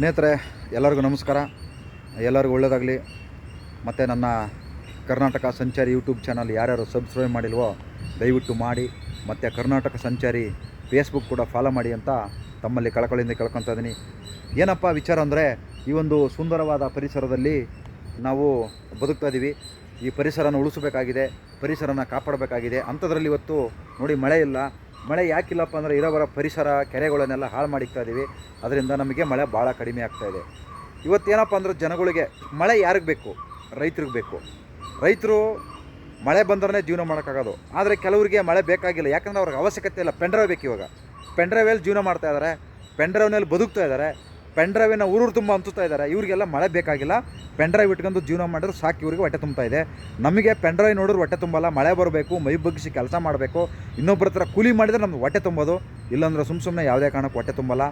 ಸ್ನೇಹಿತರೆ, ಎಲ್ಲರಿಗೂ ನಮಸ್ಕಾರ. ಎಲ್ಲರಿಗೂ ಒಳ್ಳೆಯದಾಗಲಿ ಮತ್ತು ನನ್ನ ಕರ್ನಾಟಕ ಸಂಚಾರಿ ಯೂಟ್ಯೂಬ್ ಚಾನಲ್ ಯಾರ್ಯಾರು ಸಬ್ಸ್ಕ್ರೈಬ್ ಮಾಡಿಲ್ವೋ, ದಯವಿಟ್ಟು ಮಾಡಿ. ಮತ್ತು ಕರ್ನಾಟಕ ಸಂಚಾರಿ ಫೇಸ್ಬುಕ್ ಕೂಡ ಫಾಲೋ ಮಾಡಿ ಅಂತ ತಮ್ಮಲ್ಲಿ ಕಳಕಳಿಯಿಂದ ಕೇಳ್ಕೊತಾ ಇದ್ದೀನಿ. ಏನಪ್ಪ ವಿಚಾರ ಅಂದರೆ, ಈ ಒಂದು ಸುಂದರವಾದ ಪರಿಸರದಲ್ಲಿ ನಾವು ಬದುಕ್ತಾ ಇದ್ದೀವಿ. ಈ ಪರಿಸರನ ಉಳಿಸಬೇಕಾಗಿದೆ, ಪರಿಸರನ ಕಾಪಾಡಬೇಕಾಗಿದೆ. ಅಂಥದ್ರಲ್ಲಿ ಇವತ್ತು ನೋಡಿ ಮಳೆ ಇಲ್ಲ. ಮಳೆ ಯಾಕಿಲ್ಲಪ್ಪ ಅಂದರೆ ಇರೋವರ ಪರಿಸರ, ಕೆರೆಗಳನ್ನೆಲ್ಲ ಹಾಳು ಮಾಡಿಕ್ತಾ ಇದ್ದೀವಿ ಅದರಿಂದ ನಮಗೆ ಮಳೆ ಭಾಳ ಕಡಿಮೆ ಆಗ್ತಾ ಇದೆ. ಇವತ್ತೇನಪ್ಪ ಅಂದ್ರೆ ಜನಗಳಿಗೆ ಮಳೆ ಯಾರಿಗೆ ಬೇಕು? ರೈತರಿಗೆ ಬೇಕು. ರೈತರು ಮಳೆ ಬಂದ್ರೆ ಜೀವನ ಮಾಡೋಕ್ಕಾಗೋದು. ಆದರೆ ಕೆಲವರಿಗೆ ಮಳೆ ಬೇಕಾಗಿಲ್ಲ. ಯಾಕಂದರೆ ಅವ್ರಿಗೆ ಅವಶ್ಯಕತೆ ಇಲ್ಲ. ಪೆಂಡ್ರೈವ್ ಬೇಕು ಇವಾಗ ಪೆಂಡ್ರೈವಲ್ಲಿ ಜೀವನ ಮಾಡ್ತಾ ಇದ್ದಾರೆ ಪೆಂಡ್ರೈವ್ನಲ್ಲಿ ಬದುಕ್ತಾ ಇದ್ದಾರೆ ಪೆಂಡ್ರೈವಿನ ಊರೂರು ತುಂಬ ಹಂಚುತ್ತಾ ಇದ್ದಾರೆ. ಇವರಿಗೆಲ್ಲ ಮಳೆ ಬೇಕಾಗಿಲ್ಲ. ಪೆಂಡ್ರೈವ್ ಇಟ್ಕೊಂಡು ಜೀವನ ಮಾಡಿದ್ರೆ ಸಾಕು, ಇವರಿಗೆ ಹೊಟ್ಟೆ ತುಂಬ್ತಾ ಇದೆ. ನಮಗೆ ಪೆಂಡ್ರೈವ್ ನೋಡಿದ್ರೆ ಹೊಟ್ಟೆ ತುಂಬಲ್ಲ, ಮಳೆ ಬರಬೇಕು, ಮೈ ಬಗ್ಗಿಸಿ ಕೆಲಸ ಮಾಡಬೇಕು. ಇನ್ನೊಬ್ಬರ ಹತ್ರ ಕೂಲಿ ಮಾಡಿದರೆ ನಮ್ಗೆ ಹೊಟ್ಟೆ ತುಂಬೋದು. ಇಲ್ಲಾಂದ್ರೆ ಸುಮ್ಮ ಸುಮ್ಮನೆ ಯಾವುದೇ ಕಾರಣಕ್ಕೆ ಹೊಟ್ಟೆ ತುಂಬಲ್ಲ.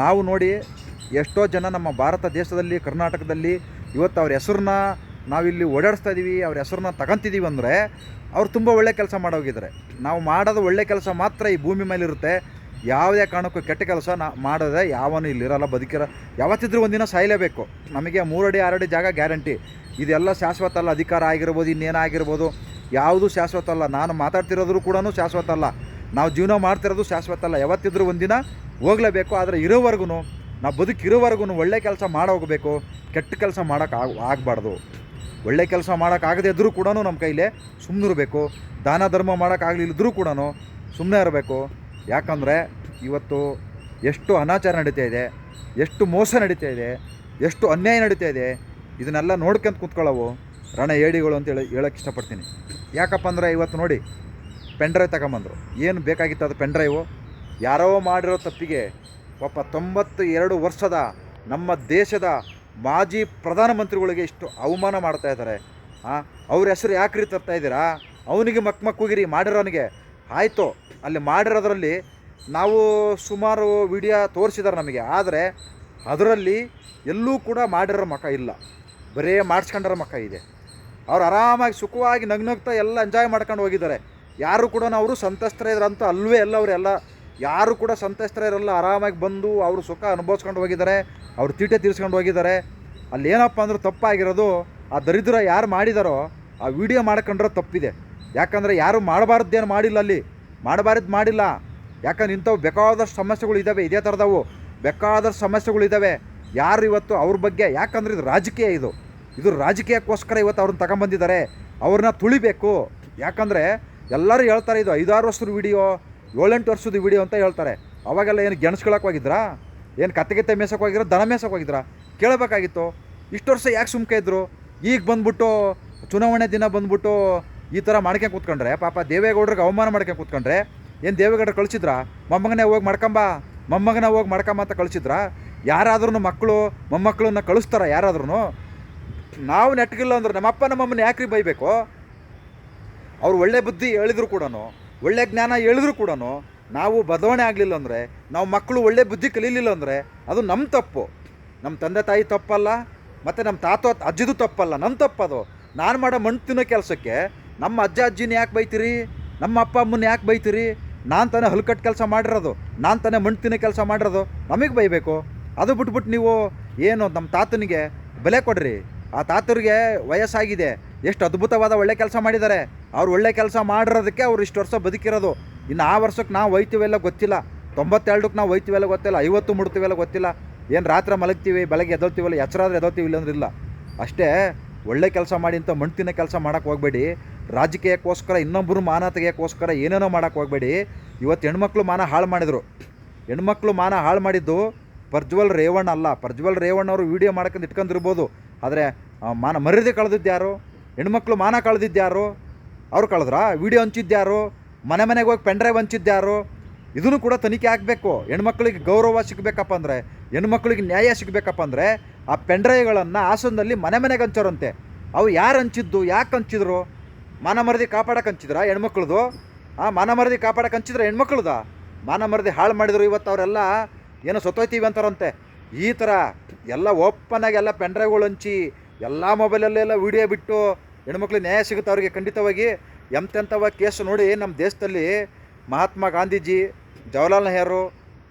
ನಾವು ನೋಡಿ ಎಷ್ಟೋ ಜನ ನಮ್ಮ ಭಾರತ ದೇಶದಲ್ಲಿ, ಕರ್ನಾಟಕದಲ್ಲಿ ಇವತ್ತು ಅವ್ರ ಹೆಸ್ರನ್ನ ನಾವಿಲ್ಲಿ ಓಡಾಡಿಸ್ತಾ ಇದ್ದೀವಿ ಅವ್ರ ಹೆಸ್ರನ್ನ ತಗೊಂತಿದ್ದೀವಿ ಅಂದರೆ ಅವ್ರು ತುಂಬ ಒಳ್ಳೆ ಕೆಲಸ ಮಾಡೋಗಿದ್ದಾರೆ. ನಾವು ಮಾಡೋದು ಒಳ್ಳೆ ಕೆಲಸ ಮಾತ್ರ ಈ ಭೂಮಿ ಮೇಲೆ ಇರುತ್ತೆ ಯಾವುದೇ ಕಾರಣಕ್ಕೂ ಕೆಟ್ಟ ಕೆಲಸ ನಾ ಮಾಡೋದೇ ಯಾವನು ಇಲ್ಲಿರಲ್ಲ, ಬದುಕಿರ. ಯಾವತ್ತಿದ್ರೂ ಒಂದಿನ ಸಾಯಲೇಬೇಕು. ನಮಗೆ ಮೂರಡಿ, ಆರಡಿ ಜಾಗ ಗ್ಯಾರಂಟಿ. ಇದೆಲ್ಲ ಶಾಶ್ವತ ಅಲ್ಲ, ಅಧಿಕಾರ ಆಗಿರ್ಬೋದು ಇನ್ನೇನಾಗಿರ್ಬೋದು ಯಾವುದು ಶಾಶ್ವತ ಅಲ್ಲ. ನಾನು ಮಾತಾಡ್ತಿರೋದ್ರೂ ಕೂಡ ಶಾಶ್ವತ ಅಲ್ಲ. ನಾವು ಜೀವನ ಮಾಡ್ತಿರೋದು ಶಾಶ್ವತ ಅಲ್ಲ. ಯಾವತ್ತಿದ್ರೂ ಒಂದಿನ ಹೋಗಲೇಬೇಕು. ಆದರೆ ಇರೋವರೆಗೂ ನಾವು ಬದುಕಿರೋವರೆಗೂ ಒಳ್ಳೆ ಕೆಲಸ ಮಾಡೋಗಬೇಕು ಕೆಟ್ಟ ಕೆಲಸ ಮಾಡೋಕೆ ಆಗ, ಆಗಬಾರ್ದು. ಒಳ್ಳೆ ಕೆಲಸ ಮಾಡೋಕ್ಕಾಗದೇ ಇದ್ದರೂ ಕೂಡ ನಮ್ಮ ಕೈಲೇ ಸುಮ್ಮನಿರಬೇಕು ದಾನ ಧರ್ಮ ಮಾಡೋಕ್ಕಾಗಲಿಲ್ಲದ್ರೂ ಕೂಡ ಸುಮ್ಮನೆ ಇರಬೇಕು. ಯಾಕಂದರೆ ಇವತ್ತು ಎಷ್ಟು ಅನಾಚಾರ ನಡೀತಾ ಇದೆ, ಎಷ್ಟು ಮೋಸ ನಡೀತಾ ಇದೆ, ಎಷ್ಟು ಅನ್ಯಾಯ ನಡೀತಾ ಇದೆ, ಇದನ್ನೆಲ್ಲ ನೋಡ್ಕೊಂತ ಕೂತ್ಕೊಳ್ಳೋವು ರಣ ಏಡಿಗಳು ಅಂತ ಹೇಳಿ ಹೇಳೋಕ್ಕೆ ಇಷ್ಟಪಡ್ತೀನಿ. ಯಾಕಪ್ಪ ಅಂದರೆ ಇವತ್ತು ನೋಡಿ ಪೆಂಡ್ರೈವ್ ತಗೊಂಬಂದರು. ಏನು ಬೇಕಾಗಿತ್ತು ಅದು ಪೆಂಡ್ರೈವು ಯಾರೋ ಮಾಡಿರೋ ತಪ್ಪಿಗೆ ಪಾಪ ತೊಂಬತ್ತು ಎರಡು ವರ್ಷದ ನಮ್ಮ ದೇಶದ ಮಾಜಿ ಪ್ರಧಾನಮಂತ್ರಿಗಳಿಗೆ ಇಷ್ಟು ಅವಮಾನ ಮಾಡ್ತಾ ಇದ್ದಾರೆ. ಹಾಂ ಅವ್ರ ಹೆಸರು ಯಾಕ್ರಿ ತರ್ತಾ ಇದ್ದೀರಾ? ಅವನಿಗೆ ಮಕ್ ಮಕ್ಕುಗಿರಿ ಮಾಡಿರೋನಿಗೆ ಆಯಿತು. ಅಲ್ಲಿ ಮಾಡಿರೋದ್ರಲ್ಲಿ ನಾವು ಸುಮಾರು ವಿಡಿಯೋ ತೋರಿಸಿದ್ದಾರೆ ನಮಗೆ. ಆದರೆ ಅದರಲ್ಲಿ ಎಲ್ಲೂ ಕೂಡ ಮಾಡಿರೋ ಮಕ ಇಲ್ಲ. ಬರೇ ಮಾಡಿಸ್ಕೊಂಡಿರೋ ಮಕ ಇದೆ. ಅವ್ರು ಆರಾಮಾಗಿ ಸುಖವಾಗಿ ನಗ್ನಗ್ತಾ ಎಲ್ಲ ಎಂಜಾಯ್ ಮಾಡ್ಕೊಂಡು ಹೋಗಿದ್ದಾರೆ. ಯಾರು ಕೂಡ ಅವರು ಸಂತಸ್ತರ ಇದ್ರಂತ ಅಲ್ವೇ ಎಲ್ಲ. ಅವರೆಲ್ಲ ಯಾರು ಕೂಡ ಸಂತಸ್ತರ ಇರಲ್ಲ, ಆರಾಮಾಗಿ ಬಂದು ಅವರು ಸುಖ ಅನುಭವಿಸ್ಕೊಂಡು ಹೋಗಿದ್ದಾರೆ. ಅವ್ರ ತೀಟೆ ತೀರಿಸ್ಕೊಂಡು ಹೋಗಿದ್ದಾರೆ. ಅಲ್ಲಿ ಏನಪ್ಪ ಅಂದ್ರೆ ತಪ್ಪಾಗಿರೋದು, ಆ ದರಿದ್ರ ಯಾರು ಮಾಡಿದಾರೋ ಆ ವಿಡಿಯೋ ಮಾಡ್ಕೊಂಡ್ರೆ ತಪ್ಪಿದೆ. ಯಾಕಂದರೆ ಯಾರು ಮಾಡಬಾರ್ದೇನು ಮಾಡಿಲ್ಲ ಅಲ್ಲಿ. ಮಾಡಬಾರ್ದು ಮಾಡಿಲ್ಲ. ಯಾಕಂದ್ರೆ ಇಂಥವು ಬೇಕಾದಷ್ಟು ಸಮಸ್ಯೆಗಳು ಇದ್ದಾವೆ, ಇದೇ ಥರದವು ಬೇಕಾದಷ್ಟು ಸಮಸ್ಯೆಗಳು ಇದ್ದಾವೆ. ಯಾರು ಇವತ್ತು ಅವ್ರ ಬಗ್ಗೆ, ಯಾಕಂದ್ರೆ ಇದು ರಾಜಕೀಯ ಇದು. ಇದು ರಾಜಕೀಯಕ್ಕೋಸ್ಕರ ಇವತ್ತು ಅವ್ರನ್ನ ತಗೊಂಬಂದಿದ್ದಾರೆ. ಅವ್ರನ್ನ ತುಳಿಬೇಕು. ಯಾಕಂದರೆ ಎಲ್ಲರೂ ಹೇಳ್ತಾರೆ ಇದು ಐದಾರು ವರ್ಷದ ವಿಡಿಯೋ, ಏಳೆಂಟು ವರ್ಷದ ವಿಡಿಯೋ ಅಂತ ಹೇಳ್ತಾರೆ. ಅವಾಗೆಲ್ಲ ಏನು ಗೆಣಸ್ಕೊಳಕ್ಕೆ ಹೋಗಿದ್ರಾ? ಏನು ಕತ್ತೆಗೆತ್ತೆ ಮೇಸಕ್ಕೆ ಹೋಗಿದ್ರ? ದನ ಮೇಸಕ್ಕೆ ಹೋಗಿದ್ರಾ? ಕೇಳಬೇಕಾಗಿತ್ತು. ಇಷ್ಟು ವರ್ಷ ಯಾಕೆ ಸುಮ್ಕೆ ಇದ್ದರು ಈಗ ಬಂದ್ಬಿಟ್ಟು, ಚುನಾವಣೆ ದಿನ ಬಂದ್ಬಿಟ್ಟು ಈ ಥರ ಮಾಡ್ಕೊಂಡು ಕೂತ್ಕೊಂಡ್ರೆ, ಪಾಪ ದೇವೇಗೌಡ್ರಿಗೆ ಅವಮಾನ ಮಾಡ್ಕೊಂಡು ಕೂತ್ಕೊಂಡ್ರೆ, ಏನು ದೇವೇಗೌಡರು ಕಳಿಸಿದ್ರ? ಮೊಮ್ಮಗನೇ ಹೋಗಿ ಮಾಡ್ಕೊಂಬ, ಮೊಮ್ಮಗನ ಹೋಗಿ ಮಾಡ್ಕೊಂಬ ಅಂತ ಕಳಿಸಿದ್ರ? ಯಾರಾದ್ರೂ ಮಕ್ಕಳು ಮೊಮ್ಮಕ್ಕಳನ್ನ ಕಳಿಸ್ತಾರ ಯಾರಾದ್ರೂ ನಾವು ನೆಟ್ಗಿಲ್ಲ ಅಂದ್ರೆ ನಮ್ಮಪ್ಪ ನಮ್ಮಮ್ಮನ ಯಾಕ್ರಿ ಬೈಬೇಕು? ಅವ್ರು ಒಳ್ಳೆ ಬುದ್ಧಿ ಹೇಳಿದ್ರು ಕೂಡ ಒಳ್ಳೆ ಜ್ಞಾನ ಹೇಳಿದ್ರು ಕೂಡ ನಾವು ಬದಲಾವಣೆ ಆಗಲಿಲ್ಲ ಅಂದರೆ, ನಾವು ಮಕ್ಕಳು ಒಳ್ಳೆ ಬುದ್ಧಿ ಕಲೀಲಿಲ್ಲ ಅಂದರೆ, ಅದು ನಮ್ಮ ತಪ್ಪು. ನಮ್ಮ ತಂದೆ ತಾಯಿ ತಪ್ಪಲ್ಲ, ಮತ್ತು ನಮ್ಮ ತಾತ, ಅಜ್ಜಿದು ತಪ್ಪಲ್ಲ ನಮ್ಮ ತಪ್ಪದು. ನಾನು ಮಾಡೋ ಮಣ್ಣು ತಿನ್ನೋ ಕೆಲಸಕ್ಕೆ ನಮ್ಮ ಅಜ್ಜ ಅಜ್ಜಿನ ಯಾಕೆ ಬೈತೀರಿ? ನಮ್ಮ ಅಪ್ಪ ಅಮ್ಮನ ಯಾಕೆ ಬೈತೀರಿ? ನಾನು ತಾನೇ ಹಲ್ಕಟ್ಟು ಕೆಲಸ ಮಾಡಿರೋದು. ನಾನು ತಾನೇ ಮಣ್ಣು ತಿನ್ನೋ ಕೆಲಸ ಮಾಡಿರೋದು. ನಮಗೆ ಬೈಬೇಕು. ಅದು ಬಿಟ್ಬಿಟ್ಟು ನೀವು ಏನು ನಮ್ಮ ತಾತನಿಗೆ ಬೆಲೆ ಕೊಡ್ರಿ. ಆ ತಾತರಿಗೆ ವಯಸ್ಸಾಗಿದೆ. ಎಷ್ಟು ಅದ್ಭುತವಾದ ಒಳ್ಳೆ ಕೆಲಸ ಮಾಡಿದ್ದಾರೆ. ಅವ್ರು ಒಳ್ಳೆ ಕೆಲಸ ಮಾಡಿರೋದಕ್ಕೆ ಅವ್ರು ಇಷ್ಟು ವರ್ಷ ಬದುಕಿರೋದು. ಇನ್ನು ಆ ವರ್ಷಕ್ಕೆ ನಾವು ಒಯ್ತೀವೆಲ್ಲ ಗೊತ್ತಿಲ್ಲ. ತೊಂಬತ್ತೆರಡಕ್ಕೆ ನಾವು ಒಯ್ತೀವೆಲ್ಲ ಗೊತ್ತಿಲ್ಲ. ಐವತ್ತು ಮುಡ್ತೀವೆಲ್ಲ ಗೊತ್ತಿಲ್ಲ. ಏನು ರಾತ್ರಿ ಮಲಗ್ತೀವಿ, ಬೆಳಗ್ಗೆ ಎದ್ದೋಳ್ತೀವಲ್ಲ ಎಚ್ಚರಾದ್ರೆ ಎದ್ದೋಳ್ತೀವಿ ಇಲ್ಲ. ಅಂದ್ರಿಲ್ಲ ಅಷ್ಟೇ ಒಳ್ಳೆ ಕೆಲಸ ಮಾಡಿ ಅಂತ ಮಣ್ತಿನ ಕೆಲಸ ಮಾಡೋಕ್ಕೆ ಹೋಗಬೇಡಿ. ರಾಜಕೀಯಕ್ಕೋಸ್ಕರ ಇನ್ನೊಬ್ಬರು ಮಾನ ತೆಗಿಯೋಕ್ಕೋಸ್ಕರ ಏನೇನೋ ಮಾಡೋಕ್ಕೆ ಹೋಗಬೇಡಿ. ಇವತ್ತು ಹೆಣ್ಮಕ್ಳು ಮಾನ ಹಾಳು ಮಾಡಿದರು. ಹೆಣ್ಮಕ್ಳು ಮಾನ ಹಾಳು ಮಾಡಿದ್ದು ಪ್ರಜ್ವಲ್ ರೇವಣ್ಣ ಅಲ್ಲ. ಪ್ರಜ್ವಲ್ ರೇವಣ್ಣ ಅವರು ವೀಡಿಯೋ ಮಾಡ್ಕೊಂಡು ಇಟ್ಕೊಂಡಿರ್ಬೋದು. ಆದರೆ ಮಾನ ಮರ್ಯಾದೆ ಕಳೆದಿದ್ದು ಯಾರು? ಹೆಣ್ಮಕ್ಳು ಮಾನ ಕಳೆದಿದ್ದ್ಯಾರು ಅವ್ರು ಕಳೆದ್ರಾ? ವೀಡಿಯೋ ಹಂಚಿದ್ದ್ಯಾರು ಮನೆ ಮನೆಗೆ ಹೋಗಿ ಪೆಂಡ್ರೈವ್ ಹಂಚಿದ್ದ್ಯಾರು ಇದನ್ನು ಕೂಡ ತನಿಖೆ ಆಗಬೇಕು. ಹೆಣ್ಮಕ್ಳಿಗೆ ಗೌರವ ಸಿಗಬೇಕಪ್ಪ ಅಂದರೆ, ಹೆಣ್ಮಕ್ಳಿಗೆ ನ್ಯಾಯ ಸಿಗಬೇಕಪ್ಪ ಅಂದರೆ, ಆ ಪೆಂಡ್ರೈವ್ಗಳನ್ನು ಹಾಸನದಲ್ಲಿ ಮನೆ ಮನೆಗೆ ಹಂಚೋರಂತೆ. ಅವು ಯಾರು ಹಂಚಿದ್ದು? ಯಾಕೆ ಹಂಚಿದ್ರು? ಮಾನ ಮರದಿ ಕಾಪಾಡಕ್ಕೆ ಹಂಚಿದ್ರ ಹೆಣ್ಮಕ್ಳದು? ಆ, ಮಾನ ಮರದಿ ಕಾಪಾಡಕ್ಕೆ ಹಂಚಿದ್ರ ಹೆಣ್ಮಕ್ಳದ? ಮಾನ ಮರದಿ ಹಾಳು ಮಾಡಿದ್ರು ಇವತ್ತು ಅವರೆಲ್ಲ ಏನೋ ಸತ್ತೋಯ್ತೀವಿ ಅಂತಾರಂತೆ. ಈ ಥರ ಎಲ್ಲ ಓಪನ್ನಾಗಿ ಎಲ್ಲ ಪೆಂಡ್ರೈವ್ಗಳು ಹಂಚಿ ಎಲ್ಲ ಮೊಬೈಲಲ್ಲೆಲ್ಲ ವೀಡಿಯೋ ಬಿಟ್ಟು ಹೆಣ್ಮಕ್ಳಿಗೆ ನ್ಯಾಯ ಸಿಗುತ್ತೆ ಅವರಿಗೆ ಖಂಡಿತವಾಗಿ? ಎಂತೆಂಥವ ಕೇಸ್ ನೋಡಿ ನಮ್ಮ ದೇಶದಲ್ಲಿ ಮಹಾತ್ಮ ಗಾಂಧೀಜಿ, ಜವಹರ್ಲಾಲ್ ನೆಹರು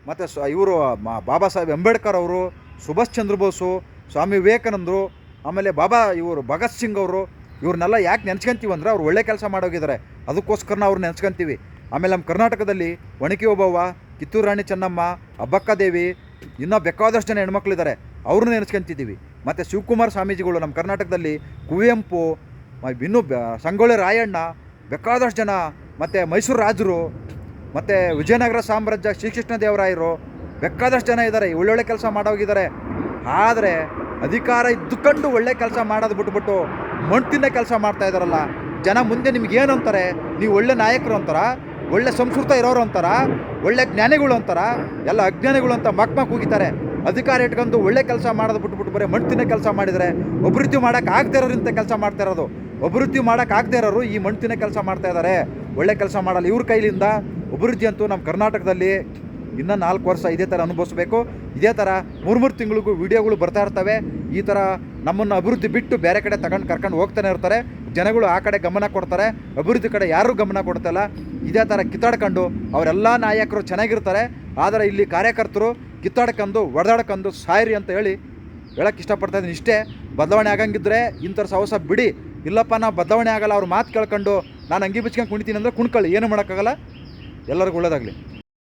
ಮತ್ತು ಸ, ಇವರು ಬಾಬಾ ಸಾಹೇಬ್ ಅಂಬೇಡ್ಕರ್ ಅವರು, ಸುಭಾಷ್ ಚಂದ್ರ ಬೋಸು, ಸ್ವಾಮಿ ವಿವೇಕಾನಂದರು, ಆಮೇಲೆ ಬಾಬಾ ಇವರು ಭಗತ್ ಸಿಂಗ್ ಅವರು ಇವ್ರನ್ನೆಲ್ಲ ಯಾಕೆ ನೆನ್ಸ್ಕೊಂತೀವಿ ಅಂದರೆ ಅವ್ರು ಒಳ್ಳೆ ಕೆಲಸ ಮಾಡೋಗಿದ್ದಾರೆ ಅದಕ್ಕೋಸ್ಕರ ಅವ್ರು ನೆನ್ಸ್ಕೊಂತೀವಿ. ಆಮೇಲೆ ನಮ್ಮ ಕರ್ನಾಟಕದಲ್ಲಿ ಒಣಕಿ ಒಬ್ಬವ್ವ ಕಿತ್ತೂರು ರಾಣಿ ಚೆನ್ನಮ್ಮ, ಅಬ್ಬಕ್ಕ ದೇವಿ, ಇನ್ನೂ ಬೇಕಾದಷ್ಟು ಜನ ಹೆಣ್ಮಕ್ಳಿದ್ದಾರೆ ಅವ್ರನ್ನ ನೆನೆಸ್ಕೊಂತಿದ್ದೀವಿ ಮತ್ತು ಶಿವಕುಮಾರ್ ಸ್ವಾಮೀಜಿಗಳು ನಮ್ಮ ಕರ್ನಾಟಕದಲ್ಲಿ ಕುವೆಂಪು ಇನ್ನು ಸಂಗೊಳ್ಳಿ ರಾಯಣ್ಣ, ಬೇಕಾದಷ್ಟು ಜನ, ಮತ್ತು ಮೈಸೂರು ರಾಜರು, ಮತ್ತು ವಿಜಯನಗರ ಸಾಮ್ರಾಜ್ಯ ಶ್ರೀಕೃಷ್ಣ ದೇವರಾಯರು, ಬೇಕಾದಷ್ಟು ಜನ ಇದ್ದಾರೆ ಒಳ್ಳೊಳ್ಳೆ ಕೆಲಸ ಮಾಡೋಗಿದ್ದಾರೆ ಆದರೆ ಅಧಿಕಾರ ಇದ್ದುಕೊಂಡು ಒಳ್ಳೆ ಕೆಲಸ ಮಾಡೋದು ಬಿಟ್ಬಿಟ್ಟು ಮಣ್ಣು ಕೆಲಸ ಮಾಡ್ತಾ ಇದ್ದಾರಲ್ಲ ಜನ ಮುಂದೆ ನಿಮ್ಗೆ ಏನು ಅಂತಾರೆ? ನೀವು ಒಳ್ಳೆ ನಾಯಕರು ಅಂತಾರ? ಒಳ್ಳೆ ಸಂಸ್ಕೃತ ಇರೋರು ಅಂತಾರ? ಒಳ್ಳೆ ಜ್ಞಾನಿಗಳು ಅಂತಾರ? ಎಲ್ಲ ಅಜ್ಞಾನಿಗಳು ಅಂತ ಮಕ್ ಹೋಗಿತಾರೆ ಅಧಿಕಾರ ಇಟ್ಕೊಂಡು ಒಳ್ಳೆ ಕೆಲಸ ಮಾಡೋದು ಬಿಟ್ಬಿಟ್ಟು ಬರೀ ಮಣ್ಣು ತಿನ್ನೋ ಕೆಲಸ ಮಾಡಿದರೆ ಅಭಿವೃದ್ಧಿ ಮಾಡೋಕೆ ಆಗದೇ ಇರೋರಿಂಥ ಕೆಲಸ ಮಾಡ್ತಾ ಇರೋದು. ಅಭಿವೃದ್ಧಿ ಮಾಡೋಕೆ ಆಗದೆ ಇರೋರು ಈ ಮಣ್ಣು ತಿನ್ನೋ ಕೆಲಸ ಮಾಡ್ತಾ ಇದ್ದಾರೆ ಒಳ್ಳೆ ಕೆಲಸ ಮಾಡಲ್ಲ ಇವ್ರ ಕೈಲಿಂದ. ಅಭಿವೃದ್ಧಿ ಅಂತೂ ನಮ್ಮ ಕರ್ನಾಟಕದಲ್ಲಿ ಇನ್ನೂ ನಾಲ್ಕು ವರ್ಷ ಇದೇ ಥರ ಅನುಭವಿಸ್ಬೇಕು. ಇದೇ ಥರ ಮೂರು ಮೂರು ತಿಂಗಳಿಗೂ ವಿಡಿಯೋಗಳು ಬರ್ತಾ ಇರ್ತವೆ. ಈ ಥರ ನಮ್ಮನ್ನು ಅಭಿವೃದ್ಧಿ ಬಿಟ್ಟು ಬೇರೆ ಕಡೆ ತಗೊಂಡು ಕರ್ಕೊಂಡು ಹೋಗ್ತಾನೆ ಇರ್ತಾರೆ. ಜನಗಳು ಆ ಕಡೆ ಗಮನ ಕೊಡ್ತಾರೆ. ಅಭಿವೃದ್ಧಿ ಕಡೆ ಯಾರೂ ಗಮನ ಕೊಡ್ತಲ್ಲ. ಇದೇ ಥರ ಕಿತ್ತಾಡ್ಕೊಂಡು ಅವರೆಲ್ಲ ನಾಯಕರು ಚೆನ್ನಾಗಿರ್ತಾರೆ. ಆದರೆ ಇಲ್ಲಿ ಕಾರ್ಯಕರ್ತರು ಕಿತ್ತಾಡ್ಕೊಂಡು ಒಡೆದಾಡ್ಕೊಂಡು ಸಾಯಿರಿ ಅಂತ ಹೇಳಿ ಹೇಳೋಕ್ಕೆ ಇಷ್ಟಪಡ್ತಾ ಇದ್ದೀನಿ. ಇಷ್ಟೇ ಬದಲಾವಣೆ ಆಗಂಗಿದ್ರೆ ಇಂಥ ಹೊಸ ಬಿಡಿ. ಇಲ್ಲಪ್ಪ ನಾವು ಬದಲಾವಣೆ ಆಗಲ್ಲ. ಅವ್ರ ಮಾತು ಕೇಳ್ಕೊಂಡು ನಾನು ಅಂಗಿ ಬಿಚ್ಕೊಂಡು ಕುಣಿತೀನಿ ಅಂದರೆ ಕುಣ್ಕೊಳ್ಳಿ ಏನು ಮಾಡೋಕ್ಕಾಗಲ್ಲ? ಎಲ್ಲರಿಗೂ ಒಳ್ಳೇದಾಗಲಿ.